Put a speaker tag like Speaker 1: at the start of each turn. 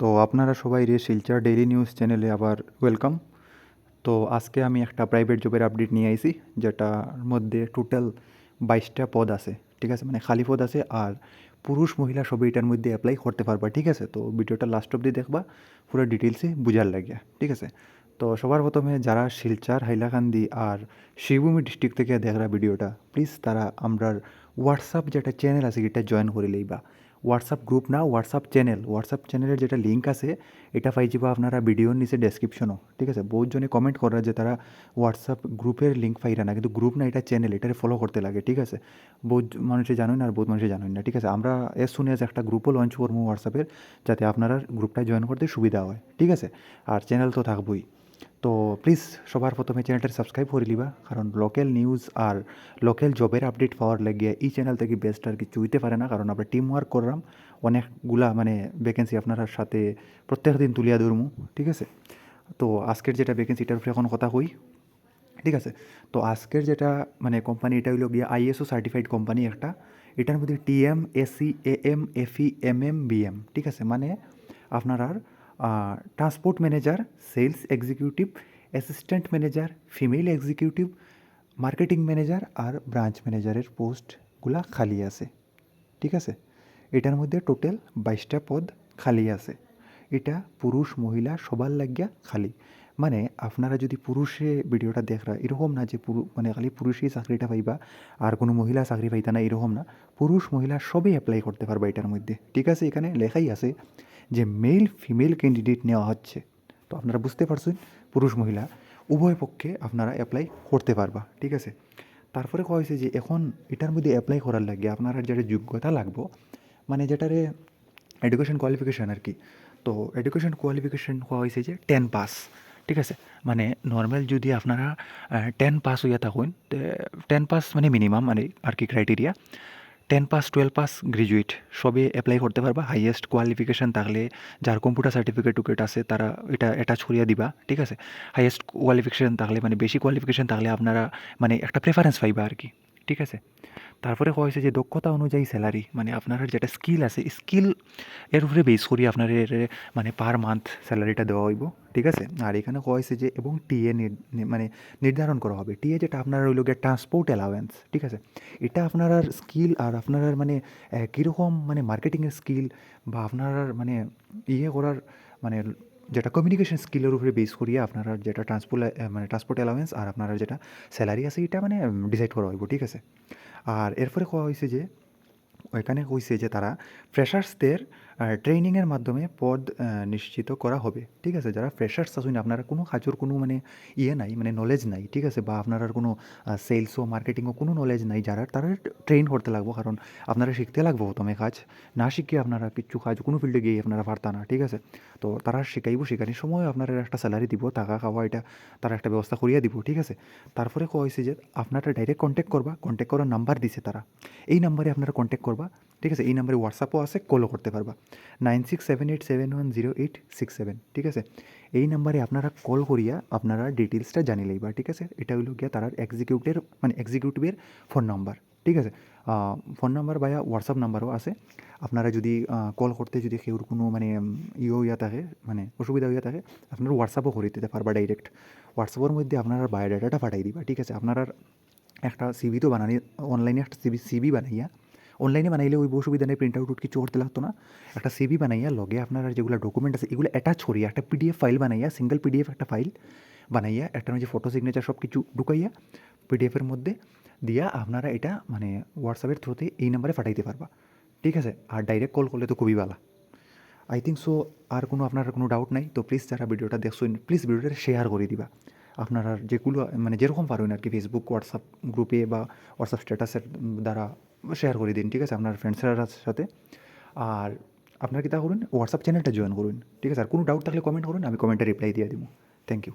Speaker 1: তো আপনারা সবাই রে শিলচর ডেইলি নিউজ চ্যানেলে আবার ওয়েলকাম তো আজকে আমি একটা প্রাইভেট জবের আপডেট নিয়ে আইছি, যেটার মধ্যে টোটাল বাইশটা পদ আছে, ঠিক আছে? মানে খালি পদ আছে আর পুরুষ মহিলা সবই এটার মধ্যে অ্যাপ্লাই করতে পারবা, ঠিক আছে? তো ভিডিওটা লাস্ট অবধি দেখবা, পুরো ডিটেলসে বুঝার লাগিয়া, ঠিক আছে? তো সবার প্রথমে যারা শিলচার, হাইলাকান্দি আর শিবভূমি ডিস্ট্রিক্ট থেকে দেখরা ভিডিওটা প্লিজ তারা আমরার হোয়াটসঅ্যাপ যেটা চ্যানেল আছে এটা জয়েন করে লইবা। হোয়াটসঅ্যাপ গ্রুপ না হোয়াটসঅ্যাপ চ্যানেল হোয়াটসঅ্যাপ চ্যানেলের যেটা লিঙ্ক আছে, এটা পাই যাবা আপনারা ভিডিওর নিচে ডেসক্রিপশনও ঠিক আছে? বহুত জনে কমেন্ট করা যে তারা হোয়াটসঅ্যাপ গ্রুপের লিঙ্ক পাইরা না, কিন্তু গ্রুপ না, এটা চ্যানেল এটারে ফলো করতে লাগে, ঠিক আছে? বহুত মানুষে জানেন আর বহুত মানুষে জানেন না, ঠিক আছে? আমরা এস শুনে আজ একটা গ্রুপও লঞ্চ করব হোয়াটসঅ্যাপের যাতে আপনারা গ্রুপটা জয়েন করতে সুবিধা হয়, ঠিক আছে? আর চ্যানেল তো থাকবই। তো প্লিজ সবার প্রথমে চ্যানেলটা সাবস্ক্রাইব করে লিবা কারণ লোকাল নিউজ আর লোকাল জবের আপডেট পাওয়ার লাগিয়ে এই চ্যানেল থেকে বেস্ট আর কিছু হইতে পারে না, কারণ আমরা টিম ওয়ার্ক করলাম, অনেকগুলা মানে ভ্যাকেন্সি আপনার সাথে প্রত্যেক দিন তুলিয়া ধরমু, ঠিক আছে? তো আজকের যেটা ভ্যাকেন্সি এটার উপরে এখন কথা কই ঠিক আছে? তো আজকের যেটা মানে কোম্পানি এটা হইল গিয়ে আইএসও সার্টিফাইড কোম্পানি একটা, এটার মধ্যে TM AC A M FE M M BM ঠিক আছে? মানে আপনার আর transport manager sales executive assistant manager female executive marketing manager আর ব্রাঞ্চ ম্যানেজারের পোস্টগুলা খালি আছে। ঠিক আছে? এটার মধ্যে টোটাল বাইশটা পদ খালি আছে। এটা পুরুষ, মহিলা সবার লাগিয়া খালি। মানে আপনারা যদি পুরুষে ভিডিওটা দেখরা, এরকম না যে পুরু মানে খালি পুরুষই চাকরিটা পাইবা আর কোনো মহিলা চাকরি পাইতা না, এরকম না। পুরুষ, মহিলা সবই অ্যাপ্লাই করতে পারবা এটার মধ্যে। ঠিক আছে? এখানে লেখাই আছে যে মেল ফিমেল ক্যান্ডিডেট নেওয়া হচ্ছে। তো আপনারা বুঝতে পারছেন, পুরুষ, মহিলা, উভয় পক্ষে আপনারা অ্যাপ্লাই করতে পারবা, ঠিক আছে? তারপরে কয়া হয়েছে যে এখন এটার মধ্যে অ্যাপ্লাই করার লাগে, আপনার যেটা যোগ্যতা লাগবো মানে যেটারে এডুকেশন কোয়ালিফিকেশান আর কি, তো এডুকেশন কোয়ালিফিকেশান হওয়া হয়েছে যে টেন পাস ঠিক আছে? মানে নর্মাল যদি আপনারা টেন পাস হইয়া থাকুন টেন পাস মানে মিনিমাম মানে আর কি criteria ten pass, twelve pass graduate, সবে অ্যাপ্লাই করতে পারবা। হাইয়েস্ট কোয়ালিফিকেশান থাকলে যার কম্পিউটার সার্টিফিকেট টুকেট আছে, তারা এটা অ্যাটাচ করিয়া দিবা, ঠিক আছে? হাইয়েস্ট কোয়ালিফিকেশান থাকলে মানে বেশি কোয়ালিফিকেশান থাকলে আপনারা মানে একটা প্রেফারেন্স পাইবা আর কি। ঠিক আছে? তারপরে হয়েছে যে দক্ষতা অনুযায়ী স্যালারি মানে আপনার যেটা স্কিল আছে স্কিল এর উপরে বেস করি আপনার মানে পার মান্থ স্যালারিটা দেওয়া হইব, ঠিক আছে? আর এখানে হয়েছে যে এবং টিএ মানে নির্ধারণ করা হবে। টিএ যেটা আপনার হইল গিয়ে ট্রান্সপোর্ট অ্যালাওয়েন্স ঠিক আছে? এটা আপনার স্কিল আর আপনার মানে কীরকম মানে মার্কেটিংয়ের স্কিল বা আপনার মানে ইয়ে করার মানে যেটা কমিউনিকেশন স্কিলের উপরে বেস করিয়ে আপনারা যেটা ট্রান্সপোর্ট মানে ট্রান্সপোর্ট অ্যালাওয়েন্স আর আপনারা যেটা স্যালারি আছে, এটা মানে ডিসাইড করা হইব, ঠিক আছে? আর এরপরে কোয়া হয়েছে যে ওইখানে কইছে যে তারা ফ্রেশার্সদের ট্রেনিংয়ের মাধ্যমে পদ নিশ্চিত করা হবে। ঠিক আছে? যারা ফ্রেশার্স আসুন আপনারা কোনো কাজের কোনো মানে ইয়ে নাই মানে নলেজ নাই, ঠিক আছে? বা আপনার কোনো সেলসও মার্কেটিংও কোনো নলেজ নাই, যারা তারা ট্রেন করতে লাগবো, কারণ আপনারা শিখতে লাগবো প্রথমে কাজ। না শিখে আপনারা কিছু কাজ কোনো ফিল্ডে গিয়ে আপনারা পারতা না, ঠিক আছে? তো তারা শেখাইব শেখানোর সময় আপনারা একটা স্যালারি দিব, টাকা খাওয়া, এটা তারা একটা ব্যবস্থা করিয়ে দিব, ঠিক আছে? তারপরে কয়া হয়েছে যে, আপনারা ডাইরেক্ট কন্ট্যাক্ট করবা কন্ট্যাক্ট করার নাম্বার দিছে তারা। এই নাম্বারে আপনারা কন্ট্যাক্ট করবা। ঠিক আছে? এই নাম্বারে হোয়াটসঅ্যাপও আছে কলও করতে পারবা। Nine six seven eight seven one zero eight six seven ঠিক আছে? এই নাম্বারে আপনারা কল করিয়া আপনারা ডিটেলসটা জানি লইবা, ঠিক আছে? এটা হইল গিয়া তার এক্সিকিউটিভের মানে এক্সিকিউটিভের ফোন নাম্বার ঠিক আছে? ফোন নাম্বার বা হোয়াটসঅ্যাপ নাম্বারও আছে। আপনারা যদি কল করতে যদি কেউর কোনো মানে ইয়ে হইয়া থাকে মানে অসুবিধা হইয়া থাকে, আপনারা হোয়াটসঅ্যাপও করে দিতে পারবা ডাইরেক্ট হোয়াটসঅ্যাপের মধ্যে আপনারা বায়োডাটাটা পাঠাই দিবা, ঠিক আছে? আপনারা একটা সিবি তো বানানি অনলাইনে একটা সিবি সিবি বানাইয়া অনলাইনে বানাইলে ওই অসুবিধা নেই প্রিন্ট আউট কিছু করতে লাগতো না। একটা সিবি বানাইয়া, লগে আপনার যেগুলো ডকুমেন্ট আছে, এগুলো অ্যাটাচ করিয়া, একটা পিডিএফ ফাইল বানাইয়া সিঙ্গেল পিডিএফ একটা ফাইল বানাইয়া, একটা যে ফটো সিগনেচার সব কিছু ঢুকাইয়া পিডিএফের মধ্যে দিয়া আপনারা এটা মানে হোয়াটসঅ্যাপের থ্রুতে এই নাম্বারে পাঠাইতে পারবা। ঠিক আছে? আর ডাইরেক্ট কল করলে তো খুবই ভালো। আই থিঙ্ক সো আর কোনো আপনার কোনো ডাউট নাই, তো প্লিজ যারা ভিডিওটা দেখছেন প্লিজ ভিডিওটা শেয়ার করে দিবা। আপনারা যেগুলো মানে যেরকম পারেন আর কি ফেসবুক হোয়াটসঅ্যাপ গ্রুপে বা হোয়াটসঅ্যাপ স্ট্যাটাসের দ্বারা শেয়ার করে দিন, ঠিক আছে? আপনার ফ্রেন্ডসের সাথে। আর আপনারা কি তা করুন? হোয়াটসঅ্যাপ চ্যানেলটা জয়েন করুন, ঠিক আছে? আর কোনো ডাউট থাকলে কমেন্ট করুন, আমি কমেন্টে রিপ্লাই দিয়ে দিব। Thank you